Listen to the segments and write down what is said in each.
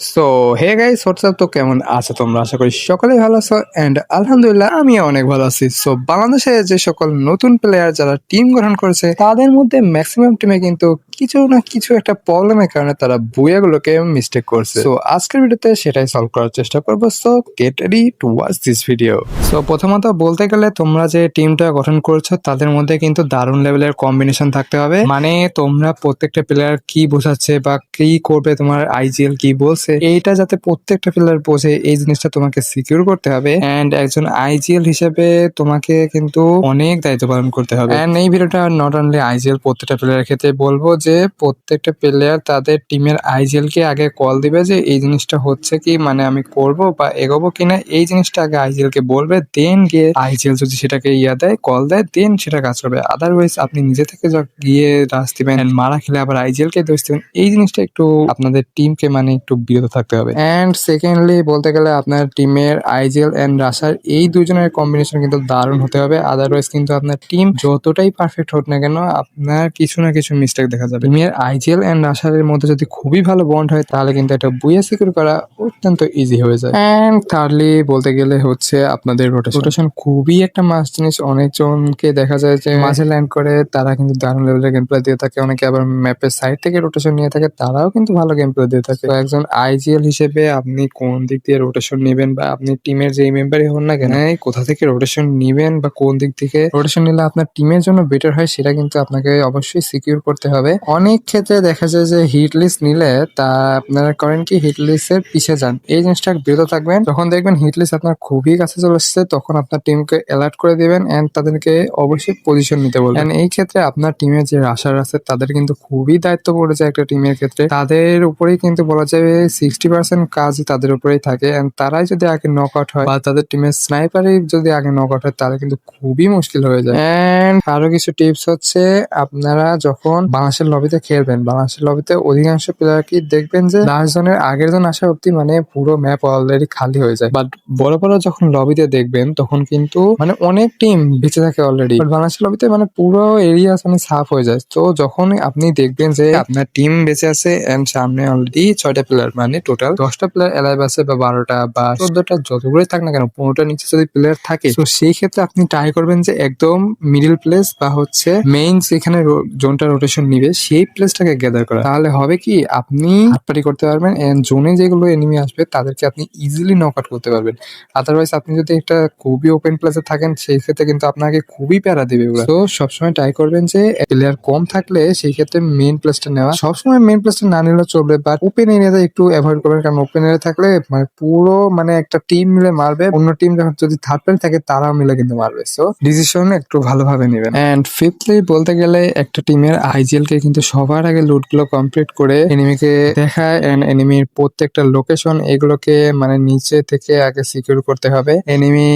So hey গাই WhatsApp তো কেমন আছো তোমরা? আশা করি সকলেই ভালো আছো। এন্ড আলহামদুলিল্লাহ আমি অনেক ভালো আছি। সো বাংলাদেশে যে সকল নতুন প্লেয়ার যারা টিম গঠন করেছে, তাদের মধ্যে ম্যাক্সিমাম টিমে কিন্তু কিছু না কিছু একটা প্রবলেমের কারণে তারা বুয়াগুলোকে মিস্টেক করছে। সো আজকের ভিডিওতে সেটাই সলভ করার চেষ্টা করব। So get ready to watch this video so প্রথমত বলতে গেলে তোমরা যে টিমটা গঠন করছ, তাদের মধ্যে কিন্তু দারুণ লেভেলের কম্বিনেশন থাকতে হবে। মানে তোমরা প্রত্যেকটা প্লেয়ার কি বোঝাচ্ছে বা কি করবে, তোমার আইজিএল কি বলছে এইটা যাতে প্রত্যেকটা প্লেয়ার বোঝে এই জিনিসটা তোমাকে সিকিউর করতে হবে এন্ড একজন আইজিএল হিসেবে তোমাকে কিন্তু অনেক দায়িত্ব পালন করতে হবে। এন্ড এই ভিডিওটা নট অনলি আইজিএল প্রত্যেকটা প্লেয়ারের ক্ষেত্রে বলব যে প্রত্যেকটা প্লেয়ার তাদের টিমের আইজিএল কে আগে কল দিবে যে এই জিনিসটা হচ্ছে কি মানে আমি করব বা এগোবো কিনা এই জিনিসটা আগে আইজিএল কে বলবে দেন গিয়ে আইজিএল যদি সেটাকে ইয়া দেয় কল দেয় দেন সেটা কাজ করবে। আদারওয়াইজ আপনি নিজে থেকে গিয়ে রাস দিবেন মারা খেলে আবার আইজিএল কে দোষ দিবেন। এই জিনিসটা একটু আপনাদের টিমকে মানে একটু বিরত থাকতে হবে। এন্ড সেকেন্ডলি বলতে গেলে আপনার টিমের আইজিএল এন্ড রাশার এই দুজনের কম্বিনেশন কিন্তু দারুণ হতে হবে। আদারওয়াইজ কিন্তু আপনার টিম যতটাই পারফেক্ট হোক না কেন আপনার কিছু না কিছু মিস্টেক দেখা যাবে। টিমের আইজিএল এন্ড রাশারের মধ্যে যদি খুবই ভালো বন্ড হয় তাহলে কিন্তু এটা বুয়ে সিকিউর করা অত্যন্ত ইজি হয়ে যায়। এন্ড থার্ডলি বলতে গেলে হচ্ছে আপনাদের রোটেশন রোটেশন খুবই একটা মাস জিনিস। অনেকজনকে দেখা যায় যে মাঝে ল্যান্ড করে তারা কিন্তু দারুণ লেভেলের গেম প্লে দিয়ে থাকে। অনেকে আবার ম্যাপের সাইড থেকে রোটেশন নিয়ে থাকে তারাও কিন্তু ভালো গেম প্লে দিয়ে থাকে। একজন আইজিএল হিসেবে আপনি কোন দিক দিয়ে রোটেশন নেবেন বা আপনি টিমের যে মেম্বারই হন না কেন কোথা থেকে রোটেশন নেবেন বা কোন দিক থেকে রোটেশন নিলে আপনার টিমের জন্য বেটার হয় সেটা কিন্তু আপনাকে অবশ্যই সিকিউর করতে হবে। অনেক ক্ষেত্রে দেখা যায় যে হিট লিস্ট নিলে তা আপনারা করেন কি হিট লিস্টের পিছিয়ে যান। এই জিনিসটা বিরত থাকবেন। যখন দেখবেন হিট লিস্ট আপনার খুবই কাছে চলে এসেছে, তখন আপনার টিমকে অ্যালার্ট করে দিবেন এন্ড তাদেরকে অবশ্যই পজিশন নিতে বলবেন। এই ক্ষেত্রে আপনার টিমের যে রাশার আছে, তাদের কিন্তু খুবই দায়িত্ব পড়েছে একটা টিমের ক্ষেত্রে, তাদের উপরেই কিন্তু বলা যাবে সিক্সটি পার্সেন্ট কাজ তাদের উপরেই থাকে এন্ড তারাই যদি আগে নক আউট হয় বা তাদের টিমের স্নাইপারই যদি আগে নক আউট হয় তাহলে কিন্তু খুবই মুশকিল হয়ে যায়। এন্ড আরও কিছু টিপস হচ্ছে, আপনারা যখন বাংলাদেশের লবিতে খেলবেন, বাংলাদেশের লবিতে অধিকাংশ প্লেয়ার কি দেখবেন যে লাস্ট জনের আগের জন আসা অব্দি মানে পুরো ম্যাপ অলরেডি খালি হয়ে যায়। বাট বড় বড় যখন লবিতে দেখবেন, তখন কিন্তু মানে অনেক টিম বেঁচে থাকে অলরেডি বাংলাদেশের লবিতে মানে পুরো এরিয়া মানে সাফ হয়ে যায়। তো যখন আপনি দেখবেন যে আপনার টিম বেঁচে আছে এন্ড সামনে অলরেডি ছয়টা প্লেয়ার মানে টোটাল দশটা প্লেয়ার অ্যালাইভ আছে বা বারোটা বা চোদ্দটা যতগুলোই থাক না কেন, পনেরোটার নিচে যদি প্লেয়ার থাকে, তো সেই ক্ষেত্রে আপনি ট্রাই করবেন যে একদম মিডিল প্লেস বা হচ্ছে মেইন যেখানে জোনটা রোটেশন নিবে, সেই প্লেসটাকে গ্যাদার করা। তাহলে হবে কি, আপনি হাতপাটি করতে পারবেন এন্ড জোনে যেগুলো এনিমি আসবে, তাদেরকে আপনি ইজিলি নক আউট করতে পারবেন। আদারওয়াইজ আপনি যদি একটা খুবই ওপেন প্লেসে থাকেন, সেই ক্ষেত্রে কিন্তু আপনাকে খুবই প্যারা দিবে তো সবসময় ট্রাই করবেন যে প্লেয়ার কম থাকলে, সেই ক্ষেত্রে মেইন প্লেসটা নেওয়া। সবসময় মেইন প্লেসটা না নিলেও চলবে বাট ওপেন এরিয়াতে একটু অ্যাভয়েড করবেন, কারণ ওপেন এরিয়া থাকলে মানে পুরো মানে একটা টিম মিলে মারবে। অন্য টিম যখন যদি থার্ড প্লেয়ার থাকে, তারাও মিলে কিন্তু মারবে। সো ডিসিশন একটু ভালোভাবে নেবেন। এন্ড ফিফথলি বলতে গেলে একটা টিমের আইজিএল কে কিন্তু সবার আগে লুটগুলো কমপ্লিট করে এনিমিকে দেখায় এন্ড এনিমির প্রত্যেকটা লোকেশন এগুলোকে মানে নিচে থেকে আগে সিকিউর করতে হবে। এনিমি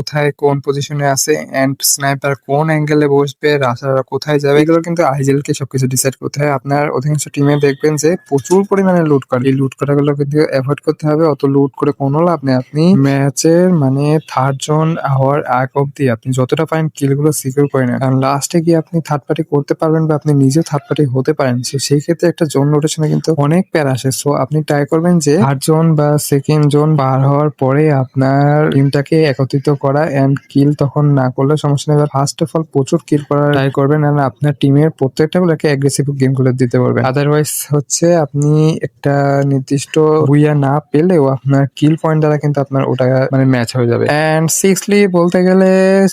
কোথায় কোন পজিশনে আছে এন্ড স্নাইপার কোন অ্যাঙ্গেলে বসবে রাশারা কোথায় যাবে, এগুলো কিন্তু আইজিএল কে সবকিছু ডিসাইড করতে হয়। আপনার অধিকাংশ টিমে দেখবেন যে প্রচুর পরিমাণে লুট করে। লুট করাগুলো কিন্তু অ্যাভয়েড করতে হবে, অত লুট করে কোনো লাভ নেই। আপনি ম্যাচের মানে থার্ড জোন হওয়ার আগ অব্দি আপনি যতটা পারেন কিলগুলো সিকিউর করে নেন। কারণ লাস্টে গিয়ে আপনি থার্ড পার্টি করতে পারবেন বা আপনি নিজে থার্ড পার্টি হতে পারেন তো সেই ক্ষেত্রে একটা জোন রোটেশনে কিন্তু অনেক প্যার আসে। সো আপনি ট্রাই করবেন যে থার্ড জোন বা সেকেন্ড জোন পার হওয়ার পরে আপনার টিমটাকে একত্রিত করা এন্ড কিল তখন না করলে সমস্যা নেই। ফার্স্ট অফ অল প্রচুর কিল করার ট্রাই করবেন আর আপনার টিমের প্রত্যেকটা গুলোকে অ্যাগ্রেসিভ গেমগুলো দিতে পারবেন। আদারওয়াইজ হচ্ছে আপনি একটা নির্দিষ্ট বুইয়া না পেলেও আপনার কিল পয়েন্ট দ্বারা কিন্তু আপনার ওটা মানে ম্যাচ হয়ে যাবে। এন্ড সিক্সলি বলতে গেলে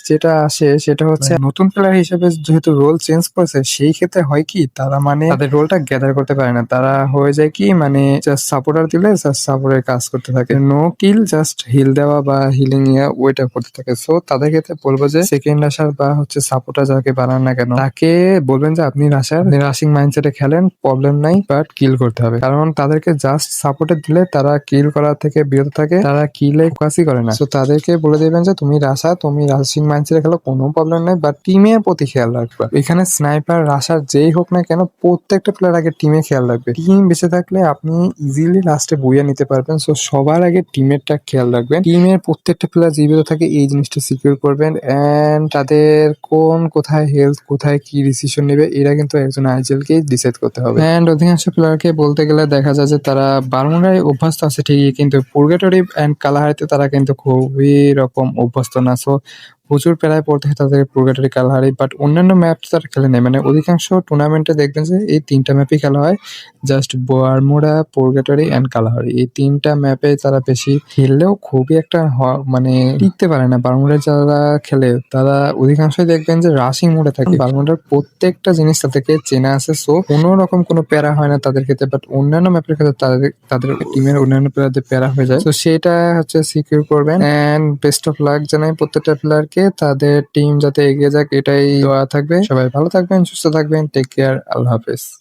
যেটা আসে সেটা হচ্ছে নতুন প্লেয়ার হিসেবে যেহেতু রোল চেঞ্জ করেছে সেই ক্ষেত্রে হয় কি তারা মানে তাদের রোলটা গ্যাদার করতে পারে না। তারা হয়ে যায় কি মানে জাস্ট সাপোর্টার দিলে জাস্ট সাপোর্টের কাজ করতে থাকে। নো কিল জাস্ট হিল দেওয়া বা হিলিং ইয়া ওইটা করতে থাকে। সো তাদের ক্ষেত্রে বলব যে সেকেন্ড আসার বা হচ্ছে সাপোর্টার যাকে বানান না কেন তাকে বলবেন যে আপনি রাশার রাশিং মাইন্ডসেটে খেলেন প্রবলেম নাই বাট কিল করতে হবে। কারণ তাদেরকে জাস্ট সাপোর্টে দিলে তারা কিল করা থেকে বিরত থাকে, তারা কিলে ফোকাসই করে না। তো তাদেরকে বলে দেবেন যে, তুমি রাশা তুমি রাশিং মাইন্ডসেটে খেলো, কোনো প্রবলেম নাই বাট টিমের প্রতি খেয়াল রাখবা। এখানে স্নাইপার রাশার যেই হোক না কেন, প্রত্যেকটা প্লেয়ার আগে টিমে খেয়াল রাখবে। টিম বেঁচে থাকলে আপনি ইজিলি লাস্টে বইয়া নিতে পারবেন। সো সবার আগে টিমেরটা খেয়াল রাখবেন। টিমের প্রত্যেকটা প্লেয়ার জীবিত থাকে, এই জিনিসটা সিকিউর করবেন। এন্ড তাদের কোন কোথায় হেলথ কোথায় কি ডিসিশন নেবে, এরা কিন্তু একজন আইজিএল কে ডিসাইড করতে হবে। এন্ড অধিকাংশ প্লেয়ারকে বলতে গেলে দেখা যায় যে, তারা বারমুডায় অভ্যস্ত আছে ঠিকই, কিন্তু পুরগেটরি অ্যান্ড কালাহারিতে তারা কিন্তু খুবই রকম অভ্যস্ত না। সো প্রচুর প্রায় পড়তে হয় তাদের পুরগেটরি কালাহারি বাট অন্যান্য ম্যাপ তারা খেলে নেয়। মানে অধিকাংশ টুর্নামেন্টে দেখবেন যে এই তিনটা ম্যাপই খেলা হয়। Just Bermuda purgatory and Kalahari এই তিনটা ম্যাপে তারা বেশি খেললেও খুবই একটা মানে টিকতে পারে না। বারমুডা যারা খেলে, তারা অধিকাংশই দেখবেন যে রাশিং মোডে থাকে। বারমুডার প্রত্যেকটা জিনিস তাদেরকে চেনা আছে সো কোনো রকম কোনো প্যারা হয় না তাদের ক্ষেত্রে। বাট অন্যান্য ম্যাপের ক্ষেত্রে তাদের তাদের টিমের অন্যান্য প্লেয়ারদের প্যারা হয়ে যায়। তো সেটা হচ্ছে সিকিউর করবেন। অ্যান্ড বেস্ট অফ লাক জানাই প্রত্যেকটা প্লেয়ারকে তাদের টিম যাতে এগিয়ে যাক, এটাই দোয়া থাকবে। সবাই ভালো থাকবেন, সুস্থ থাকবেন টেক কেয়ার আল্লাহ হাফেজ।